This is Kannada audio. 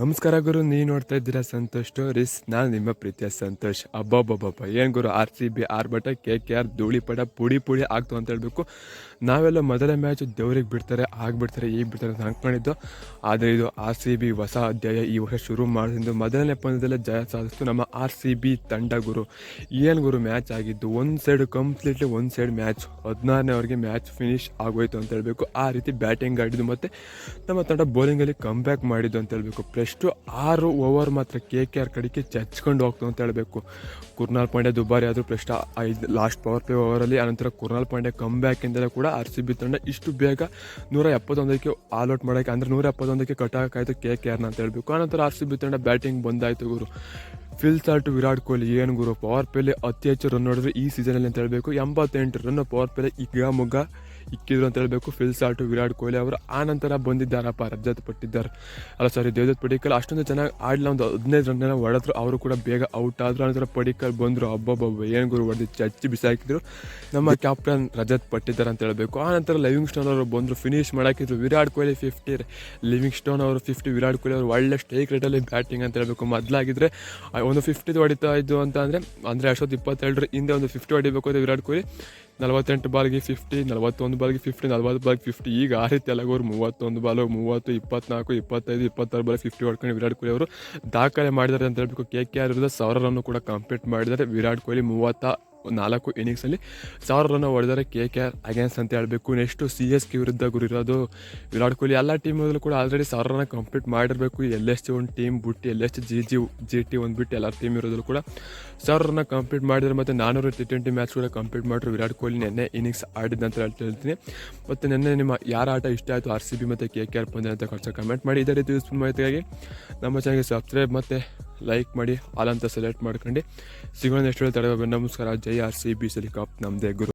ನಮಸ್ಕಾರ ಗುರು, ನೀವು ನೋಡ್ತಾ ಇದ್ದೀರಾ ಸಂತೋಷ್ ಸ್ಟೋರೀಸ್ ನಾನು ನಿಮ್ಮ ಪ್ರೀತಿಯ ಸಂತೋಷ್. ಅಬ್ಬಬ್ಬಬ್ಬ ಏನು ಗುರು ಆರ್ ಸಿ ಬಿ ಆರ್ ಬಟ ಕೆ ಕೆ ಆರ್ ಧೂಳಿಪಟ, ಪುಡಿ ಪುಡಿ ಆಗ್ತು ಅಂತ ಹೇಳ್ಬೇಕು. ನಾವೆಲ್ಲ ಮೊದಲ ಮ್ಯಾಚ್ ದೇವ್ರಿಗೆ ಬಿಡ್ತಾರೆ, ಆಗ್ಬಿಡ್ತಾರೆ ಈಗ ಬಿಡ್ತಾರೆ ಅಂತ ಅನ್ಕೊಂಡಿದ್ದು. ಆದರೆ ಇದು ಆರ್ ಸಿ ಬಿ ಹೊಸ ಅಧ್ಯಾಯ ಈ ವರ್ಷ ಶುರು ಮಾಡಿದ್ದು ಮೊದಲನೇ ಪಂದ್ಯದಲ್ಲೇ ಜಯ ಸಾಧಿಸ್ತು ನಮ್ಮ ಆರ್ ಸಿ ಬಿ ತಂಡ ಗುರು. ಏನು ಗುರು ಮ್ಯಾಚ್ ಆಗಿದ್ದು ಒಂದು ಸೈಡ್ ಕಂಪ್ಲೀಟ್ಲಿ ಒಂದು ಸೈಡ್ ಮ್ಯಾಚ್ ಹದಿನಾರನೇವರೆಗೆ ಮ್ಯಾಚ್ ಫಿನಿಶ್ ಆಗೋಯ್ತು ಅಂತ ಹೇಳಬೇಕು. ಆ ರೀತಿ ಬ್ಯಾಟಿಂಗ್ ಆಡಿದ್ದು ಮತ್ತು ನಮ್ಮ ತಂಡ ಬೌಲಿಂಗಲ್ಲಿ ಕಮ್ಬ್ಯಾಕ್ ಮಾಡಿದ್ದು ಅಂತ ಹೇಳಬೇಕು. ಪ್ರೆಸ್ಟು ಆರು ಓವರ್ ಮಾತ್ರ ಕೆ ಕೆ ಆರ್ ಕಡೆಗೆ ಚಚ್ಕೊಂಡು ಹೋಗ್ತು ಅಂತ ಹೇಳಬೇಕು. ಕುರ್ನಾಲ್ ಪಾಂಡ್ಯ ದುಬಾರಿ ಆದರೂ ಪ್ರೆಸ್ಟ್ ಐದು ಲಾಸ್ಟ್ ಪವರ್ ಪ್ಲೇ ಓವರಲ್ಲಿ ಆನಂತರ ಕುರ್ನಾಲ್ ಪಾಂಡ್ಯ ಕಮ್ಬ್ಯಾಕಿಂದಲೇ ಕೂಡ ಆರ್ ಸಿ ಬಿ ತಂಡ ಇಷ್ಟು ಬೇಗ ನೂರ ಎಪ್ಪತ್ತೊಂದಕ್ಕೆ ಆಲ್ ಔಟ್ ಮಾಡೋಕ್ಕೆ, ಅಂದರೆ ನೂರ ಎಪ್ಪತ್ತೊಂದಕ್ಕೆ ಕಟ್ಟಾಕಾಯ್ತು ಕೆ ಕೆ ಆರ್ನ ಅಂತ ಹೇಳಬೇಕು. ಆನಂತರ ಆರ್ ಸಿ ಬಿ ತಂಡ ಬ್ಯಾಟಿಂಗ್ ಬಂದಾಯಿತು ಗುರು. ಫಿಲ್ ಸಾಲ್ಟ್ ವಿರಾಟ್ ಕೊಹ್ಲಿ, ಏನು ಗುರು? ಪವರ್ ಪ್ಲೇ ಅತಿ ಹೆಚ್ಚು ರನ್ ನೋಡಿದ್ರೆ ಈ ಸೀಸನಲ್ಲಿ ಅಂತ ಹೇಳಬೇಕು. ಎಂಬತ್ತೆಂಟು ರನ್ ಪವರ್ ಪ್ಲೇ ಈಗ ಮುಗ್ಗ ಇಕ್ಕಿದ್ರು ಅಂತ ಹೇಳಬೇಕು. ಫಿಲ್ ಸಾಲ್ಟು ವಿರಾಟ್ ಕೊಹ್ಲಿ ಅವರು ಆ ನಂತರ ಬಂದಿದ್ದಾರಪ್ಪ, ರಜತ್ ಪಟ್ಟಿದ್ದಾರೆ. ಅಲ್ಲ ಸಾರಿ ದೇವದತ್ ಪಡಿಕಲ್ ಅಷ್ಟೊಂದು ಚೆನ್ನಾಗಿ ಆಡಲಿಲ್ಲ. ಒಂದು ಹದಿನೈದು ರನ್ನ ಹೊಡೆದ್ರು. ಅವರು ಕೂಡ ಬೇಗ ಔಟ್ ಆದರು. ಆನಂತರ ಪಡಿಕಲ್ ಬಂದರು. ಹಬ್ಬಬ್ಬ ಏನು ಗುರು ಹೊಡೆದು ಚಚ್ಚಿ ಬಿಸಾಕಿದ್ರು. ನಮ್ಮ ಕ್ಯಾಪ್ಟನ್ ರಜತ್ ಪಟ್ಟಿದ್ದಾರೆ ಅಂತ ಹೇಳಬೇಕು. ಆ ನಂತರ ಲಿವಿಂಗ್ ಸ್ಟೋನ್ ಅವರು ಬಂದರು. ಫಿನಿಶ್ ಮಾಡಾಕಿದ್ರು. Virat Kohli fifty Livingstone ಅವರು ಫಿಫ್ಟಿ ವಿರಾಟ್ ಕೊಹ್ಲಿ ಅವರು ಒಳ್ಳೆ ಸ್ಟೇಕ್ ರೇಟಲ್ಲಿ ಬ್ಯಾಟಿಂಗ್ ಅಂತ ಹೇಳಬೇಕು. ಮೊದಲಾಗಿದ್ದರೆ ಒಂದು ಫಿಫ್ಟಿದು ಹೊಡಿತಾ ಇದ್ದು ಅಂತ ಅಂದರೆ ಅಂದರೆ ಅಷ್ಟೊತ್ತು ಇಪ್ಪತ್ತೆರಡರ ಹಿಂದೆ ಒಂದು ಫಿಫ್ಟಿ ಹೊಡಿಬೇಕು ಅಂತ ವಿರಾಟ್ ಕೊಹ್ಲಿ, ನಲವತ್ತೆಂಟು ಬಾಲ್ಗೆ ಫಿಫ್ಟಿ ನಲವತ್ತೊಂದು ಬಾಲ್ಗೆ ಫಿಫ್ಟಿ ನಲವತ್ತು ಬಾಲ್ಗೆ ಫಿಫ್ಟಿ ಈಗ ಆ ರೀತಿ ಎಲ್ಲಗೋರು ಮೂವತ್ತೊಂದು ಬಾಲು, ಮೂವತ್ತು, ಇಪ್ಪತ್ನಾಲ್ಕು, ಇಪ್ಪತ್ತೈದು, ಇಪ್ಪತ್ತಾರು ಬಾಲ್ ಫಿಫ್ಟಿ ಹೊಡ್ಕೊಂಡು ವಿರಾಟ್ ಕೊಹ್ಲಿ ಅವರು ದಾಖಲೆ ಮಾಡಿದ್ದಾರೆ ಅಂತ ಹೇಳ್ಬೇಕು. ಕೆ ಕೆ ಆರ್ ವಿರುದ್ಧ ಸಾವಿರ ರನ್ನು ಕೂಡ ಕಂಪ್ಲೀಟ್ ಮಾಡಿದ್ದಾರೆ. ವಿರಾಟ್ ಕೊಹ್ಲಿ ಮೂವತ್ತ ನಾಲ್ಕು ಇನ್ನಿಂಗ್ಸಲ್ಲಿ ಸಾವಿರ ರನ್ ಹೊಡೆದರೆ ಕೆ ಕೆ ಆರ್ ಅಗೇನ್ಸ್ಟ್ ಅಂತ ಹೇಳಬೇಕು. ನೆಕ್ಸ್ಟು ಸಿ ಎಸ್ ಕೆ ವಿರುದ್ಧ ಗುರಿರೋದು ವಿರಾಟ್ ಕೊಹ್ಲಿ. ಎಲ್ಲ ಟೀಮಲ್ಲೂ ಕೂಡ ಆಲ್ರೆಡಿ ಸಾವಿರ ರನ್ ಕಂಪ್ಲೀಟ್ ಮಾಡಿರಬೇಕು. ಎಲ್ ಎಸ್ ಒಂದು ಟೀಮ್ ಬಿಟ್ಟು L S G G G T ಒಂದು ಬಿಟ್ಟು ಎಲ್ಲ ಟೀಮ್ ಇರೋದ್ರು ಕೂಡ ಸಾವಿರ ರನ್ ಕಂಪ್ಲೀಟ್ ಮಾಡಿದ್ರೆ ಮತ್ತು ನಾನ್ನೂರು ಟಿ ಟ್ವೆಂಟಿ ಮ್ಯಾಚ್ ಕೂಡ ಕಂಪ್ಲೀಟ್ ಮಾಡಿದ್ರು ವಿರಾಟ್ ಕೊಹ್ಲಿ ನೆನ್ನೆ ಇನ್ನಿಂಗ್ಸ್ ಆಡಿದ್ದ ಅಂತ ಹೇಳ್ತಾ ಹೇಳ್ತೀನಿ. ಮತ್ತು ನೆನ್ನೆ ನಿಮ್ಮ ಯಾರ ಆಟ ಇಷ್ಟ ಆಯಿತು? ಆರ್ ಸಿ ಬಿ ಮತ್ತು ಕೆ ಕೆ ಆರ್ ಪಂದ್ಯ ಅಂತ ಖರ್ಚು ಕಮೆಂಟ್ ಮಾಡಿ. ಇದೇ ರೀತಿ ಯೂಸ್ಫುಲ್ ಮಾಹಿತಿಗಾಗಿ ನಮ್ಮ ಚಾನಲ್ಗೆ ಸಬ್ಸ್ಕ್ರೈಬ್ ಮತ್ತು ಲೈಕ್ ಮಾಡಿ ಆಲ್ ಅಂತ ಸೆಲೆಕ್ಟ್ ಮಾಡ್ಕೊಂಡು, ಸಿಗೋಣ ನೆಕ್ಸ್ಟ್ ಹೇಳ್ತಾರೆ ನಮಸ್ಕಾರ. ಜೈ ಆರ್ ಸಿ ಬಿ ಸಲಿ ನಮ್ಮದೇ ಗುರು.